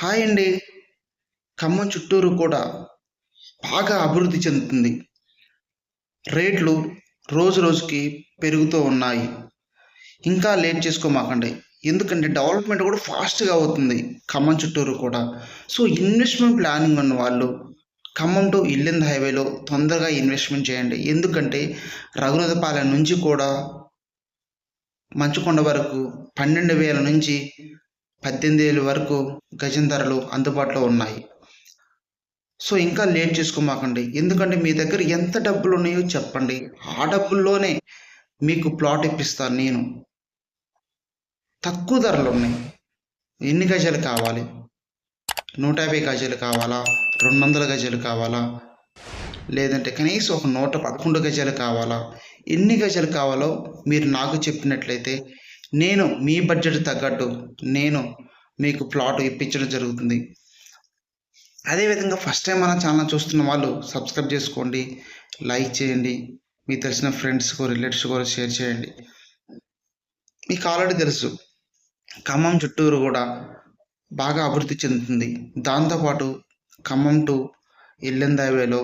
Hi అండి. ఖమ్మం చుట్టూరు కూడా బాగా అభివృద్ధి చెందుతుంది. రేట్లు రోజు రోజుకి పెరుగుతూ ఉన్నాయి. ఇంకా లేట్ చేసుకోమాకండి. ఎందుకంటే డెవలప్మెంట్ కూడా ఫాస్ట్గా అవుతుంది ఖమ్మం చుట్టూరు కూడా సో ఇన్వెస్ట్మెంట్ ప్లానింగ్ ఉన్న వాళ్ళు ఖమ్మం టు ఇల్లింద హైవేలో తొందరగా ఇన్వెస్ట్మెంట్ చేయండి. ఎందుకంటే రఘునాథపాలెం నుంచి కూడా మంచుకొండ వరకు పన్నెండు వేల నుంచి పద్దెనిమిది వేల వరకు గజం ధరలు అందుబాటులో ఉన్నాయి. సో ఇంకా లేట్ చేసుకోమాకండి. ఎందుకంటే మీ దగ్గర ఎంత డబ్బులు ఉన్నాయో చెప్పండి. ఆ డబ్బుల్లోనే మీకు ప్లాట్ ఇప్పిస్తాను నేను. తక్కువ ధరలు ఉన్నాయి. ఎన్ని గజాలు కావాలి? నూట యాభై గజాలు కావాలా? రెండు వందల గజాలు కావాలా? లేదంటే కనీసం ఒక నూట పదకొండు గజాలు కావాలా? ఎన్ని గజాలు కావాలో మీరు నాకు చెప్పినట్లయితే నేను మీ బడ్జెట్ తగ్గట్టు నేను మీకు ప్లాట్ ఇప్పించడం జరుగుతుంది. అదేవిధంగా ఫస్ట్ టైం మన ఛానల్ చూస్తున్న వాళ్ళు సబ్స్క్రైబ్ చేసుకోండి లైక్ చేయండి మీకు తెలిసిన ఫ్రెండ్స్కు రిలేటివ్స్ కూడా షేర్ చేయండి. మీకు ఆల్రెడీ తెలుసు ఖమ్మం చుట్టూరు కూడా బాగా అభివృద్ధి చెందుతుంది. దాంతోపాటు ఖమ్మం టు ఇల్లెంద హైవేలో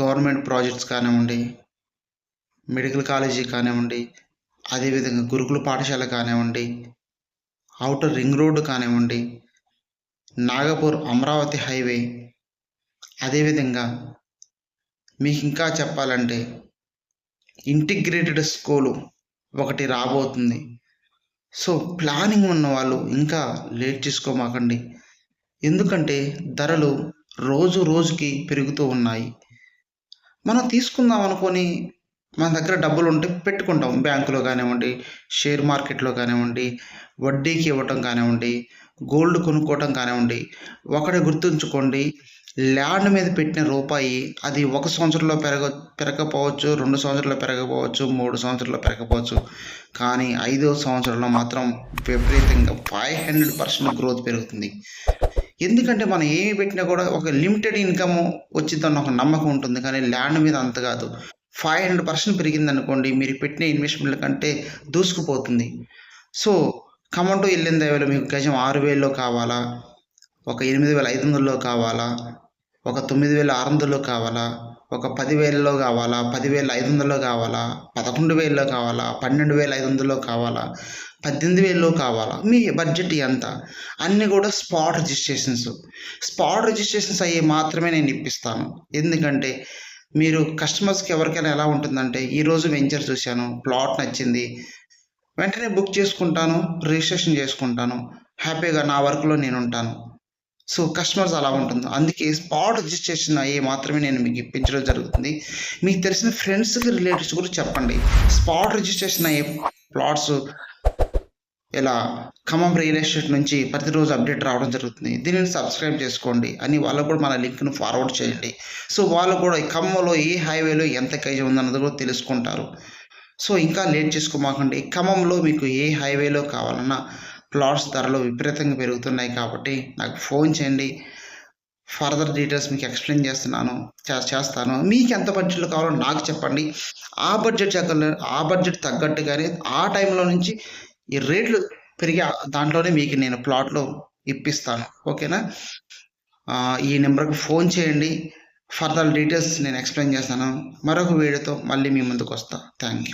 గవర్నమెంట్ ప్రాజెక్ట్స్ కానివ్వండి మెడికల్ కాలేజీ కానివ్వండి అదేవిధంగా గురుకుల పాఠశాల కానివ్వండి అవుటర్ రింగ్ రోడ్డు కానివ్వండి నాగపూర్ అమరావతి హైవే అదేవిధంగా మీకు ఇంకా చెప్పాలంటే ఇంటిగ్రేటెడ్ స్కూలు ఒకటి రాబోతుంది. సో ప్లానింగ్ ఉన్న వాళ్ళు ఇంకా లేట్ చేసుకోమాకండి. ఎందుకంటే ధరలు రోజు రోజుకి పెరుగుతూ ఉన్నాయి. మనం తీసుకుందాం అనుకొని మన దగ్గర డబ్బులు ఉంటే పెట్టుకుంటాం. బ్యాంకులో కానివ్వండి షేర్ మార్కెట్లో కానివ్వండి వడ్డీకి ఇవ్వటం కానివ్వండి గోల్డ్ కొనుక్కోవటం కానివ్వండి ఒకటి గుర్తుంచుకోండి ల్యాండ్ మీద పెట్టిన రూపాయి అది ఒక సంవత్సరంలో పెరగ పెరగకపోవచ్చు రెండు సంవత్సరాల్లో పెరగకపోవచ్చు మూడు సంవత్సరాల్లో పెరగకపోవచ్చు. కానీ ఐదో సంవత్సరంలో మాత్రం విపరీతంగా ఫైవ్ హండ్రెడ్ పర్సెంట్ గ్రోత్ పెరుగుతుంది. ఎందుకంటే మనం ఏమి పెట్టినా కూడా ఒక లిమిటెడ్ ఇన్కమ్ వచ్చిందన్న ఒక నమ్మకం ఉంటుంది. కానీ ల్యాండ్ మీద అంత కాదు. ఫైవ్ హండ్రెడ్ పర్సెంట్ పెరిగింది అనుకోండి మీరు పెట్టిన ఇన్వెస్ట్మెంట్ల కంటే దూసుకుపోతుంది. సో ఖమ్మం టు వెళ్ళిన వేళ మీకు గజం ఆరు వేలలో కావాలా? ఒక ఎనిమిది వేల ఐదు వందలలో కావాలా? ఒక తొమ్మిది వేల ఆరు వందలలో కావాలా? ఒక పదివేలలో కావాలా? పదివేల ఐదు వందలలో కావాలా? పదకొండు వేలలో కావాలా? పన్నెండు వేల ఐదు వందలలో కావాలా? పద్దెనిమిది వేలలో కావాలా? మీ బడ్జెట్ ఎంత? అన్నీ కూడా స్పాట్ రిజిస్ట్రేషన్స్. స్పాట్ రిజిస్ట్రేషన్స్ అయ్యి మాత్రమే నేను ఇప్పిస్తాను. ఎందుకంటే మీరు కస్టమర్స్కి ఎవరికైనా ఎలా ఉంటుందంటే ఈరోజు వెంచర్ చూశాను ప్లాట్ నచ్చింది వెంటనే బుక్ చేసుకుంటాను రిజిస్ట్రేషన్ చేసుకుంటాను హ్యాపీగా నా వర్క్లో నేను ఉంటాను. సో కస్టమర్స్ అలా ఉంటుంది. అందుకే స్పాట్ రిజిస్ట్రేషన్ అయ్యి మాత్రమే నేను మీకు ఇప్పించడం జరుగుతుంది. మీకు తెలిసిన ఫ్రెండ్స్కి రిలేటివ్స్ కూడా చెప్పండి. స్పాట్ రిజిస్ట్రేషన్ అయ్యే ప్లాట్స్ ఇలా ఖమ్మం రియల్ ఎస్టేట్ నుంచి ప్రతిరోజు అప్డేట్ రావడం జరుగుతుంది. దీనిని సబ్స్క్రైబ్ చేసుకోండి. అని వాళ్ళకు కూడా మన లింక్ను ఫార్వర్డ్ చేయండి. సో వాళ్ళు కూడా ఖమ్మంలో ఏ హైవేలో ఎంత కేజీ ఉందన్నది కూడా తెలుసుకుంటారు. సో ఇంకా లేట్ చేసుకోమాకండి. ఖమ్మంలో మీకు ఏ హైవేలో కావాలన్నా ప్లాట్స్ ధరలు విపరీతంగా పెరుగుతున్నాయి కాబట్టి నాకు ఫోన్ చేయండి. ఫర్దర్ డీటెయిల్స్ మీకు ఎక్స్ప్లెయిన్ చేస్తున్నాను చేస్తాను. మీకు ఎంత బడ్జెట్లో కావాలో నాకు చెప్పండి. ఆ బడ్జెట్ ఆ బడ్జెట్ తగ్గట్టుగానే ఆ టైంలో నుంచి ఈ రేట్లు పెరిగి దాంట్లోనే మీకు నేను ప్లాట్లు ఇప్పిస్తాను. ఓకేనా? ఈ నెంబర్కి ఫోన్ చేయండి. ఫర్దర్ డీటెయిల్స్ నేను ఎక్స్ప్లెయిన్ చేస్తాను. మరొక వీడియోతో మళ్ళీ మీ ముందుకు వస్తాను థ్యాంక్ యూ